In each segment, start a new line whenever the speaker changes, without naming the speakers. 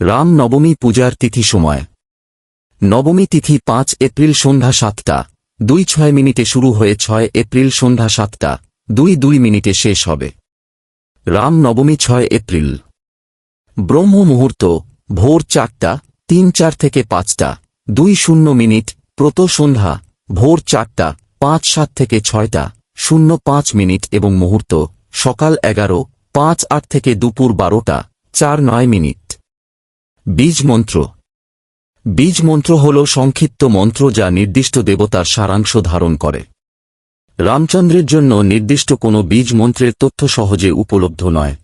রাম নবমী পূজার তিথি সময়। নবমী তিথি পাঁচ এপ্রিল সন্ধ্যা সাতটা, দুই ছয় মিনিটে শুরু হয়ে ছয় এপ্রিল সন্ধ্যা সাতটা, দুই দুই মিনিটে শেষ হবে। রাম নবমী ছয় এপ্রিল। ব্রহ্ম মুহূর্ত, ভোর চারটা, তিন চার থেকে পাঁচটা, দুই শূন্য মিনিট, প্রত সন্ধ্যা, ভোর চারটা, পাঁচ সাত থেকে ছয়টা, শূন্য পাঁচ মিনিট এবং মুহূর্ত, সকাল এগারো, পাঁচ আট থেকে দুপুর বারোটা, চার নয় মিনিট। বীজ মন্ত্র বীজ মন্ত্র হল সংক্ষিপ্ত মন্ত্র যা নির্দিষ্ট দেবতার সারাংশ ধারণ করে। রামচন্দ্রের জন্য নির্দিষ্ট কোনো বীজ মন্ত্রের তথ্য সহজে উপলব্ধ নয়।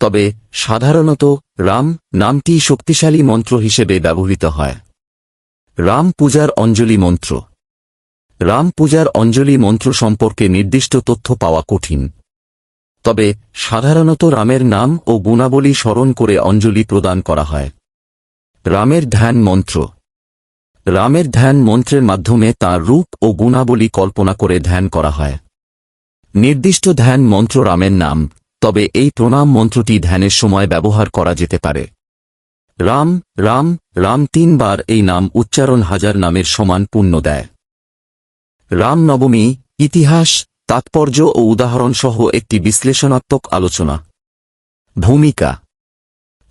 তবে, সাধারণত, রাম নামটি শক্তিশালী মন্ত্র হিসেবে ব্যবহৃত হয়। রাম পূজার অঞ্জলি মন্ত্র। রাম পূজার অঞ্জলি মন্ত্র সম্পর্কে নির্দিষ্ট তথ্য পাওয়া কঠিন। তবে সাধারণত রামের নাম ও গুণাবলী স্মরণ করে অঞ্জলি প্রদান করা হয়। রামের ধ্যান মন্ত্র। রামের ধ্যান মন্ত্রের মাধ্যমে তার রূপ ও গুণাবলী কল্পনা করে ধ্যান করা হয়। নির্দিষ্ট ধ্যান মন্ত্র রামের নাম, তবে এই প্রণাম মন্ত্রটি ধ্যানের সময় ব্যবহার করা যেতে পারে। রাম রাম রাম তিনবার এই নাম উচ্চারণ হাজার নামের সমান পুণ্য দেয়। রাম নবমী ইতিহাস তাৎপর্য ও উদাহরণ সহ একটি বিশ্লেষণাত্মক আলোচনা। ভূমিকা।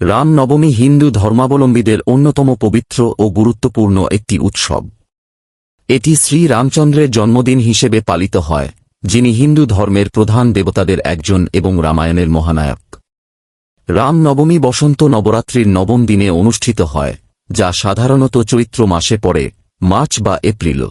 রাম নবমী হিন্দু ধর্মাবলম্বীদের অন্যতম পবিত্র ও গুরুত্বপূর্ণ একটি উৎসব। এটি শ্রী রামচন্দ্রের জন্মদিন হিসেবে পালিত হয়, যিনি হিন্দু ধর্মের প্রধান দেবতাদের একজন এবং রামায়ণের মহানায়ক। রাম নবমী বসন্ত নবরাত্রির নবম দিনে অনুষ্ঠিত হয়, যা সাধারণত চৈত্র মাসে পড়ে, মার্চ বা এপ্রিল।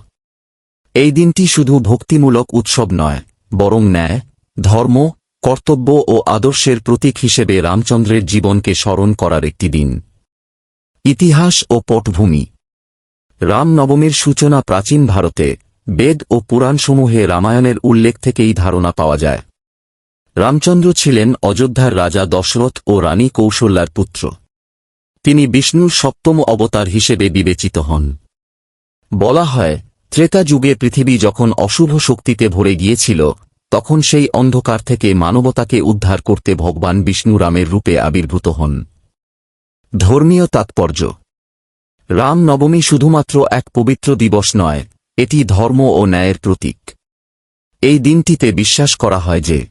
এই দিনটি শুধু ভক্তিমূলক উৎসব নয়, বরং ন্যায়, ধর্ম, কর্তব্য ও আদর্শের প্রতীক হিসেবে রামচন্দ্রের জীবনকে স্মরণ করার একটি দিন। ইতিহাস ও পটভূমি। রাম নবমীর সূচনা প্রাচীন ভারতে বেদ ও পুরাণসমূহে রামায়ণের উল্লেখ থেকেই ধারণা পাওয়া যায়। রামচন্দ্র ছিলেন অযোধ্যার রাজা দশরথ ও রানী কৌশল্যার পুত্র। তিনি বিষ্ণুর সপ্তম অবতার হিসেবে বিবেচিত হন। বলা হয় ত্রেতা যুগে পৃথিবী যখন অশুভ শক্তিতে ভরে গিয়েছিল, তখন সেই অন্ধকার থেকে মানবতাকে উদ্ধার করতে ভগবান বিষ্ণু রামের রূপে আবির্ভূত হন। ধর্মীয় তাৎপর্য। রাম নবমী শুধুমাত্র এক পবিত্র দিবস নয়, এটি ধর্ম ও ন্যায়ের প্রতীক। এই দিনটিতে বিশ্বাস করা হয় যে,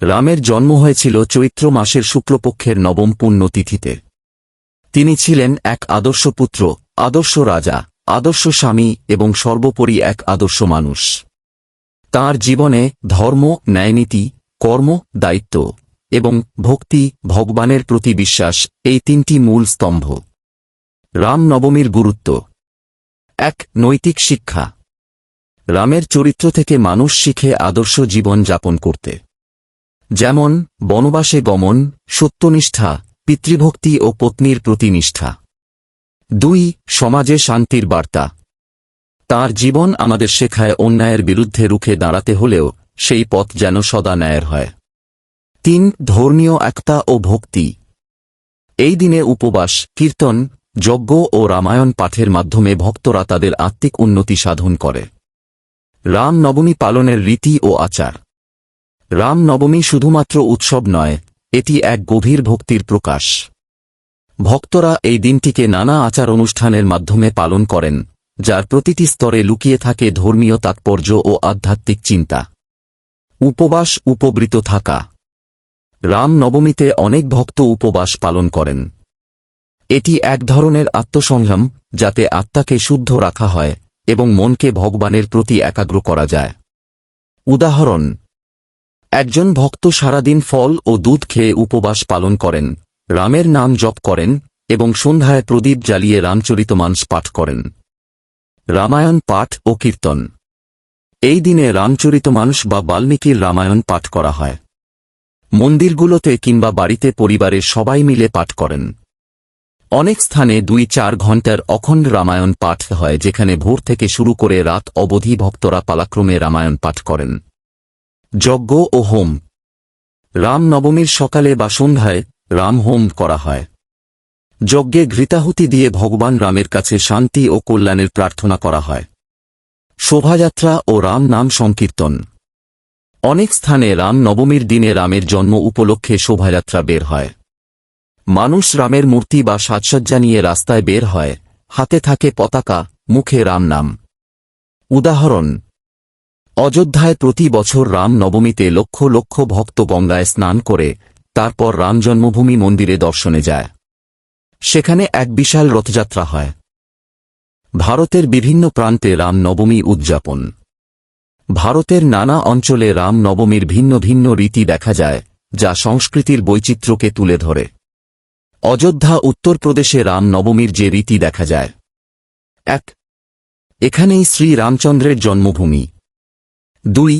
রামের জন্ম হয়েছিল চৈত্র মাসের শুক্লপক্ষের নবম পুণ্যতিথিতে। তিনি ছিলেন এক আদর্শ পুত্র, আদর্শ রাজা। আদর্শ স্বামী এবং সর্বোপরি এক আদর্শ মানুষ। তার জীবনে ধর্ম, ন্যায়নীতি, কর্ম, দায়িত্ব এবং ভক্তি ভগবানের প্রতি বিশ্বাস এই তিনটি মূল স্তম্ভ। রাম নবমীর গুরুত্ব। এক, নৈতিক শিক্ষা। রামের চরিত্র থেকে মানুষ শিখে আদর্শ জীবন যাপন করতে। যেমন, বনবাসে গমন, সত্যনিষ্ঠা, পিতৃভক্তি ও পত্নীর প্রতি নিষ্ঠা দুই, সমাজে শান্তির বার্তা। তার জীবন আমাদের শেখায় অন্যায়ের বিরুদ্ধে রুখে দাঁড়াতে হলেও সেই পথ যেন সদা ন্যায়ের হয়। তিন, ধর্মীয় একতা ও ভক্তি। এই দিনে উপবাস, কীর্তন, যজ্ঞ ও রামায়ণ পাঠের মাধ্যমে ভক্তরা তাদের আত্মিক উন্নতি সাধন করে। রাম নবমী পালনের রীতি ও আচার। রাম নবমী শুধুমাত্র উৎসব নয়, এটি এক গভীর ভক্তির প্রকাশ। ভক্তরা এই দিনটিকে নানা আচার অনুষ্ঠানের মাধ্যমে পালন করেন, যার প্রতিটি স্তরে লুকিয়ে থাকে ধর্মীয় তাৎপর্য ও আধ্যাত্মিক চিন্তা। উপবাস উপবৃত থাকা। রাম নবমীতে অনেক ভক্ত উপবাস পালন করেন। এটি এক ধরনের আত্মসংযম যাতে আত্মাকে শুদ্ধ রাখা হয় এবং মনকে ভগবানের প্রতি একাগ্র করা যায়। উদাহরণ, একজন ভক্ত সারাদিন ফল ও দুধ খেয়ে উপবাস পালন করেন। রামের নাম জপ করেন এবং সন্ধ্যায় প্রদীপ জ্বালিয়ে রামচরিতমানস পাঠ করেন। রামায়ণ পাঠ ও কীর্তন। এই দিনে রামচরিতমানস বা বাল্মীকির রামায়ণ পাঠ করা হয়। মন্দিরগুলোতে কিংবা বাড়িতে পরিবারের সবাই মিলে পাঠ করেন। অনেক স্থানে দুই চার ঘণ্টার অখণ্ড রামায়ণ পাঠ হয় যেখানে ভোর থেকে শুরু করে রাত অবধি ভক্তরা পালাক্রমে রামায়ণ পাঠ করেন। যজ্ঞ ও হোম। রাম নবমীর সকালে বা সন্ধ্যায় রাম হোম করা হয়। যজ্ঞে ঘৃতাহুতি দিয়ে ভগবান রামের কাছে শান্তি ও কল্যাণের প্রার্থনা করা হয়। শোভাযাত্রা ও রাম নাম সংকীর্তন। অনেক স্থানে রাম নবমীর দিনে রামের জন্ম উপলক্ষে শোভাযাত্রা বের হয়। মানুষ রামের মূর্তি বা সাজসজ্জা নিয়ে রাস্তায় বের হয়, হাতে থাকে পতাকা, মুখে রাম নাম। উদাহরণ, অযোধ্যায় প্রতি বছর রাম নবমীতে লক্ষ লক্ষ ভক্ত গঙ্গায় স্নান করে তারপর রাম জন্মভূমি মন্দিরে দর্শনে যায়। সেখানে এক বিশাল রথযাত্রা হয়। ভারতের বিভিন্ন প্রান্তে রাম নবমী উদযাপন। ভারতের নানা অঞ্চলে রাম নবমীর ভিন্ন ভিন্ন রীতি দেখা যায়, যা সংস্কৃতির বৈচিত্র্যকে তুলে ধরে। অযোধ্যা উত্তরপ্রদেশে রাম নবমীর যে রীতি দেখা যায়। এক, এখানেই শ্রী রামচন্দ্রের জন্মভূমি। দুই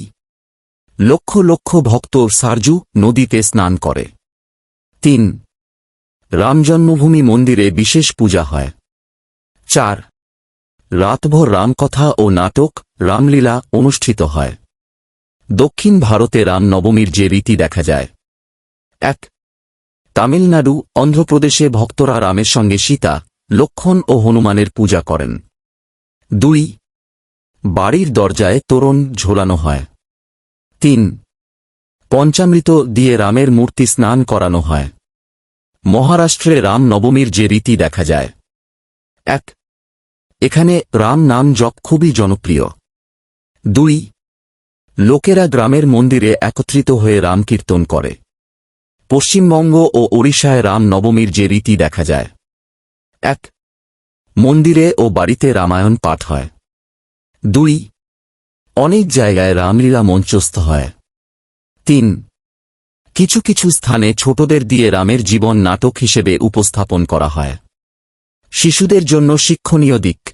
লক্ষ লক্ষ ভক্ত সারজু নদীতে স্নান করে। তিন। রাম জন্মভূমি মন্দিরে বিশেষ পূজা হয়। চার। রাতভর রামকথা ও নাটক, রামলীলা অনুষ্ঠিত হয়। দক্ষিণ ভারতে রাম নবমীর যে রীতি দেখা যায়। এক। তামিলনাড়ু, অন্ধ্রপ্রদেশে ভক্তরা রামের সঙ্গে সীতা লক্ষণ ও হনুমানের পূজা করেন। দুই। বাড়ির দরজায় তোরণ ঝোলানো হয়। তিন। পঞ্চামৃত দিয়ে রামের মূর্তি স্নান করানো হয়। মহারাষ্ট্রে রাম নবমীর যে রীতি দেখা যায়। এক। এখানে রাম নাম জপ খুবই জনপ্রিয়। দুই। লোকেরা গ্রামের মন্দিরে একত্রিত হয়ে রাম কীর্তন করে। পশ্চিমবঙ্গ ও ওড়িশায় রাম নবমীর যে রীতি দেখা যায়। এক। মন্দিরে ও বাড়িতে রামায়ণ পাঠ হয়। দুই। অনেক জায়গায় রামলীলা মঞ্চস্থ হয়। তিন, কিছু কিছু স্থানে ছোটদের দিয়ে রামের জীবন নাটক হিসেবে উপস্থাপন করা হয়। শিশুদের জন্য শিক্ষণীয় দিক।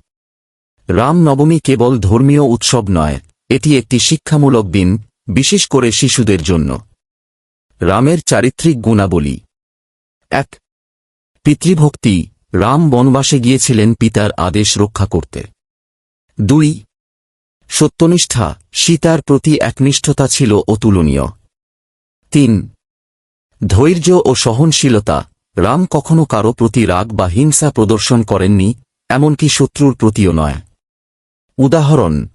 রাম নবমী কেবল ধর্মীয় উৎসব নয়, এটি একটি শিক্ষামূলক দিন, বিশেষ করে শিশুদের জন্য। রামের চারিত্রিক গুণাবলী। এক, পিতৃভক্তি। রাম বনবাসে গিয়েছিলেন পিতার আদেশ রক্ষা করতে। দুই সত্যনিষ্ঠা, সীতার প্রতি একনিষ্ঠতা ছিল অতুলনীয়। তিন, ধৈর্য ও সহনশীলতা। রাম কখনো কারও প্রতি রাগ বা হিংসা প্রদর্শন করেননি, এমনকি শত্রুর প্রতিও নয়। উদাহরণ,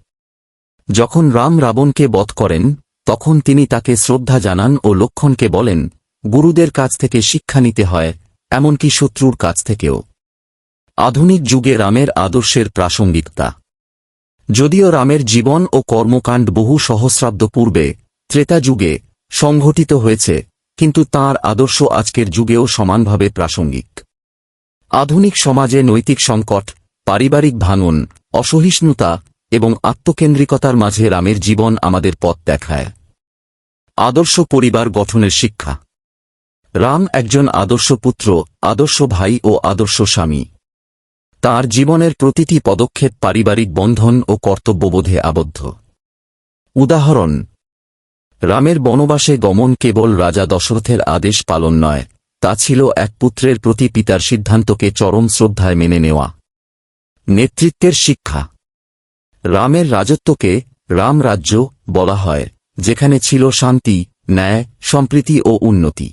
যখন রাম রাবণকে বধ করেন, তখন তিনি তাকে শ্রদ্ধা জানান ও লক্ষণকে বলেন, গুরুদের কাছ থেকে শিক্ষা নিতে হয়, এমনকি শত্রুর কাছ থেকেও। আধুনিক যুগে রামের আদর্শের প্রাসঙ্গিকতা। যদিও রামের জীবন ও কর্মকাণ্ড বহু সহস্রাব্দ পূর্বে, ত্রেতা যুগে সংঘটিত হয়েছে, কিন্তু তার আদর্শ আজকের যুগেও সমানভাবে প্রাসঙ্গিক। আধুনিক সমাজে নৈতিক সংকট, পারিবারিক ভাঙন, অসহিষ্ণুতা এবং আত্মকেন্দ্রিকতার মাঝে রামের জীবন আমাদের পথ দেখায়। আদর্শ পরিবার গঠনের শিক্ষা। রাম একজন আদর্শ পুত্র, আদর্শ ভাই ও আদর্শ স্বামী। তার জীবনের প্রতিটি পদক্ষেপ পারিবারিক বন্ধন ও কর্তব্যবোধে আবদ্ধ। উদাহরণ, রামের বনবাসে গমন কেবল রাজা দশরথের আদেশ পালন নয়, তা ছিল এক পুত্রের প্রতি পিতার সিদ্ধান্তকে চরম শ্রদ্ধায় মেনে নেওয়া। নেতৃত্বের শিক্ষা, রামের রাজত্বকে রাম রাজ্য বলা হয়, যেখানে ছিল শান্তি, ন্যায়, সম্প্রীতি ও উন্নতি।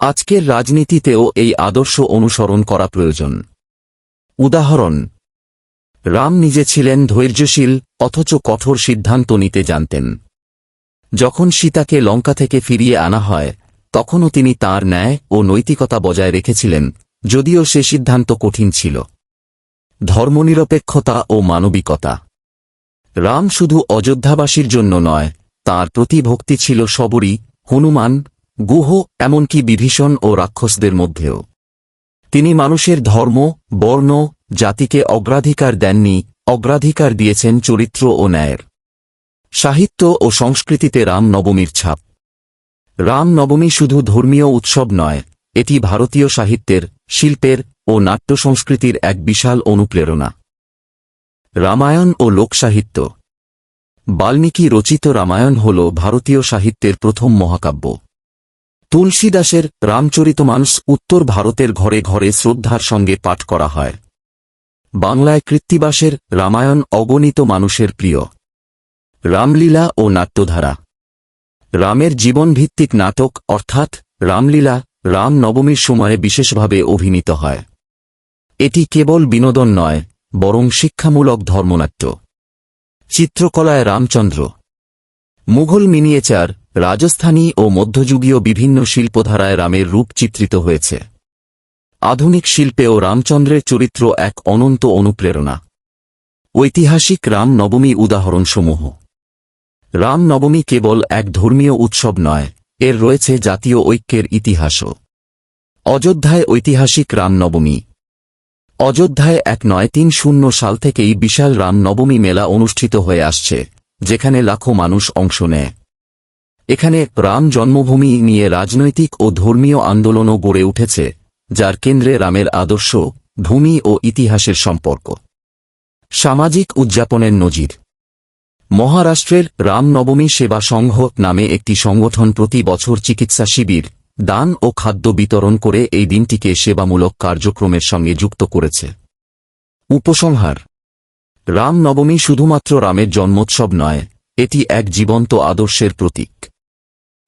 আজকের রাজনীতিতেও এই আদর্শ অনুসরণ করা প্রয়োজন। উদাহরণ, রাম নিজে ছিলেন ধৈর্যশীল, অথচ কঠোর সিদ্ধান্ত নিতে জানতেন। যখন সীতাকে লঙ্কা থেকে ফিরিয়ে আনা হয়, তখনও তিনি তার ন্যায় ও নৈতিকতা বজায় রেখেছিলেন, যদিও সে সিদ্ধান্ত কঠিন ছিল। ধর্মনিরপেক্ষতা ও মানবিকতা। রাম শুধু অযোধ্যাবাসীর জন্য নয়, তার প্রতি ভক্তি ছিল সবরী হনুমান, গুহ, এমনকি বিভীষণ ও রাক্ষসদের মধ্যেও। তিনি মানুষের ধর্ম, বর্ণ, জাতিকে অগ্রাধিকার দেননি, অগ্রাধিকার দিয়েছেন চরিত্র ও ন্যায়ের। সাহিত্য ও সংস্কৃতিতে রাম নবমীর ছাপ। রাম নবমী শুধু ধর্মীয় উৎসব নয়, এটি ভারতীয় সাহিত্যের, শিল্পের ও নাট্য সংস্কৃতির এক বিশাল অনুপ্রেরণা। রামায়ণ ও লোকসাহিত্য। বাল্মীকি রচিত রামায়ণ হল ভারতীয় সাহিত্যের প্রথম মহাকাব্য। তুলসীদাসের রামচরিতমানস উত্তর ভারতের ঘরে ঘরে শ্রদ্ধার সঙ্গে পাঠ করা হয়। বাংলায় কৃত্তিবাসের রামায়ণ অগণিত মানুষের প্রিয়। রামলীলা ও নাট্যধারা। রামের জীবনভিত্তিক নাটক অর্থাৎ রামলীলা রাম নবমীর সময়ে বিশেষভাবে অভিনীত হয়। এটি কেবল বিনোদন নয়, বরং শিক্ষামূলক ধর্মনাট্য। চিত্রকলায় রামচন্দ্র। মুঘল মিনিয়েচার রাজস্থানী ও মধ্যযুগীয় বিভিন্ন শিল্পধারায় রামের রূপ চিত্রিত হয়েছে। আধুনিক শিল্পেও রামচন্দ্রের চরিত্র এক অনন্ত অনুপ্রেরণা। ঐতিহাসিক রাম নবমী উদাহরণসমূহ। রাম নবমী কেবল এক ধর্মীয় উৎসব নয়, এর রয়েছে জাতীয় ঐক্যের ইতিহাসও। অযোধ্যায় ঐতিহাসিক রাম নবমী। অযোধ্যায় এক নয় তিন শূন্য সাল থেকেই বিশাল রাম নবমী মেলা অনুষ্ঠিত হয়ে আসছে, যেখানে লাখো মানুষ অংশ নেয়। এখানে রাম জন্মভূমি নিয়ে রাজনৈতিক ও ধর্মীয় আন্দোলনও গড়ে উঠেছে, যার কেন্দ্রে রামের আদর্শ, ভূমি ও ইতিহাসের সম্পর্ক। সামাজিক উদযাপনের নজির। মহারাষ্ট্রের রামনবমী সেবা সংঘ নামে একটি সংগঠন প্রতি বছর চিকিৎসা শিবির, দান ও খাদ্য বিতরণ করে এই দিনটিকে সেবামূলক কার্যক্রমের সঙ্গে যুক্ত করেছে। উপসংহার। রামনবমী শুধুমাত্র রামের জন্মোৎসব নয়, এটি এক জীবন্ত আদর্শের প্রতীক।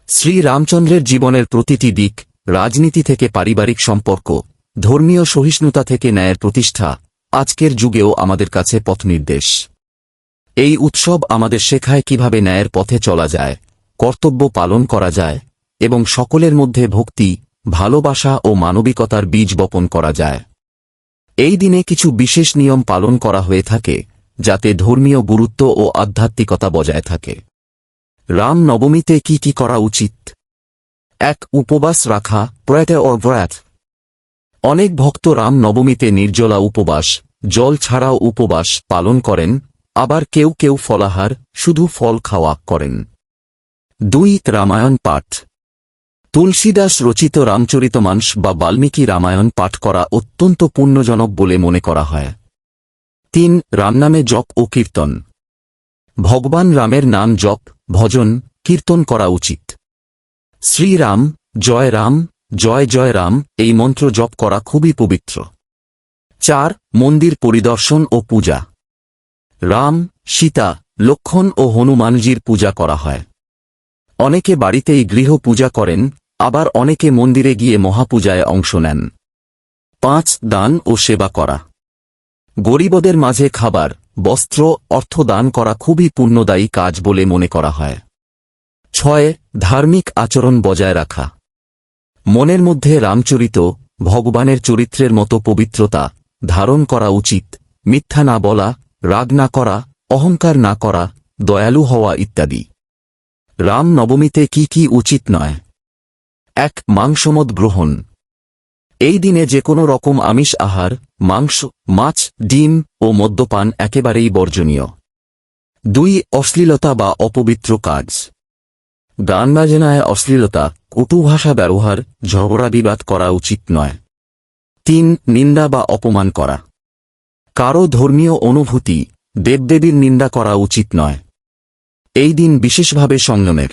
শ্রী রামচন্দ্রের জীবনের প্রতিটি দিক, রাজনীতি থেকে পারিবারিক সম্পর্ক, ধর্মীয় সহিষ্ণুতা থেকে ন্যায়ের প্রতিষ্ঠা, আজকের যুগেও আমাদের কাছে পথনির্দেশ এই উৎসব আমাদের শেখায় কীভাবে ন্যায়ের পথে চলা যায়, কর্তব্য পালন করা যায়, এবং সকলের মধ্যে ভক্তি, ভালোবাসা ও মানবিকতার বীজ বপন করা যায়। এই দিনে কিছু বিশেষ নিয়ম পালন করা হয়ে থাকে, যাতে ধর্মীয় গুরুত্ব ও আধ্যাত্মিকতা বজায় থাকে। রাম নবমীতে কি কি করা উচিত? এক, উপবাস রাখা, প্রয়াতে অর ব্রাত অনেক ভক্ত রাম নবমীতে নির্জলা উপবাস, জল ছাড়াও উপবাস পালন করেন, আবার কেউ কেউ ফলাহার, শুধু ফল খাওয়া করেন। দুই, রামায়ণ পাঠ। তুলসীদাস রচিত রামচরিতমানস বা বাল্মীকি রামায়ণ পাঠ করা অত্যন্ত পুণ্যজনক বলে মনে করা হয়। তিন রামনামে জপ ও কীর্তন। ভগবান রামের নাম জপ ভজন, কীর্তন করা উচিত। শ্রীরাম, জয় রাম, জয় জয় রাম, এই মন্ত্র জপ করা খুবই পবিত্র। চার, মন্দির পরিদর্শন ও পূজা। রাম, সীতা লক্ষণ ও হনুমানজির পূজা করা হয়। অনেকে বাড়িতেই গৃহ পূজা করেন, আবার অনেকে মন্দিরে গিয়ে মহাপূজায় অংশ নেন। পাঁচ, দান ও সেবা করা। গরিবদের মাঝে খাবার বস্ত্র অর্থ দান করা খুবই পুণ্যদায়ী কাজ বলে মনে করা হয়। ছয়, ধার্মিক আচরণ বজায় রাখা। মনের মধ্যে রামচরিত, ভগবানের চরিত্রের মতো পবিত্রতা ধারণ করা উচিত, মিথ্যা না বলা, রাগ না করা, অহংকার না করা, দয়ালু হওয়া ইত্যাদি। রাম নবমীতে কি কি উচিত নয়? এক, মাংসমদ গ্রহণ। এই দিনে যে কোনো রকম আমিষ, আহার, মাংস, মাছ, ডিম ও মদ্যপান একেবারেই বর্জনীয়। দুই, অশ্লীলতা বা অপবিত্র কাজ। গান বাজনায় অশ্লীলতা, কটু ভাষা ব্যবহার, ঝগড়া বিবাদ করা উচিত নয়। তিন, নিন্দা বা অপমান করা। কারও ধর্মীয় অনুভূতি, দেবদেবীর নিন্দা করা উচিত নয়। এই দিন বিশেষভাবে সংযমের।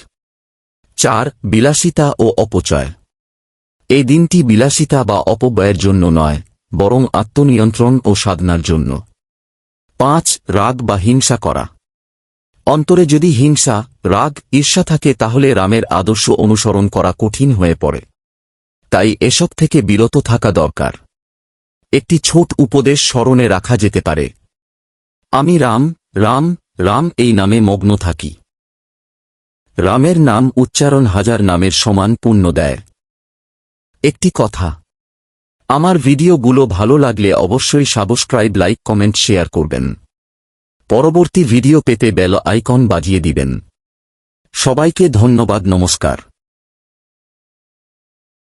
চার, বিলাসিতা ও অপচয়। এই দিনটি বিলাসিতা বা অপব্যয়ের জন্য নয়, বরং আত্মনিয়ন্ত্রণ ও সাধনার জন্য। পাঁচ, রাগ বা হিংসা করা। অন্তরে যদি হিংসা, রাগ, ঈর্ষা থাকে তাহলে রামের আদর্শ অনুসরণ করা কঠিন হয়ে পড়ে। তাই এসব থেকে বিরত থাকা দরকার। একটি ছোট উপদেশ স্মরণে রাখা যেতে পারে। আমি রাম রাম রাম এই নামে মগ্ন থাকি। রামের নাম উচ্চারণ হাজার নামের সমান পুণ্য দেয়। একটি কথা। আমার ভিডিওগুলো ভালো লাগলে অবশ্যই সাবস্ক্রাইব, লাইক, কমেন্ট, শেয়ার করবেন। পরবর্তী ভিডিও পেতে বেল আইকন বাজিয়ে দিবেন। সবাইকে ধন্যবাদ, নমস্কার।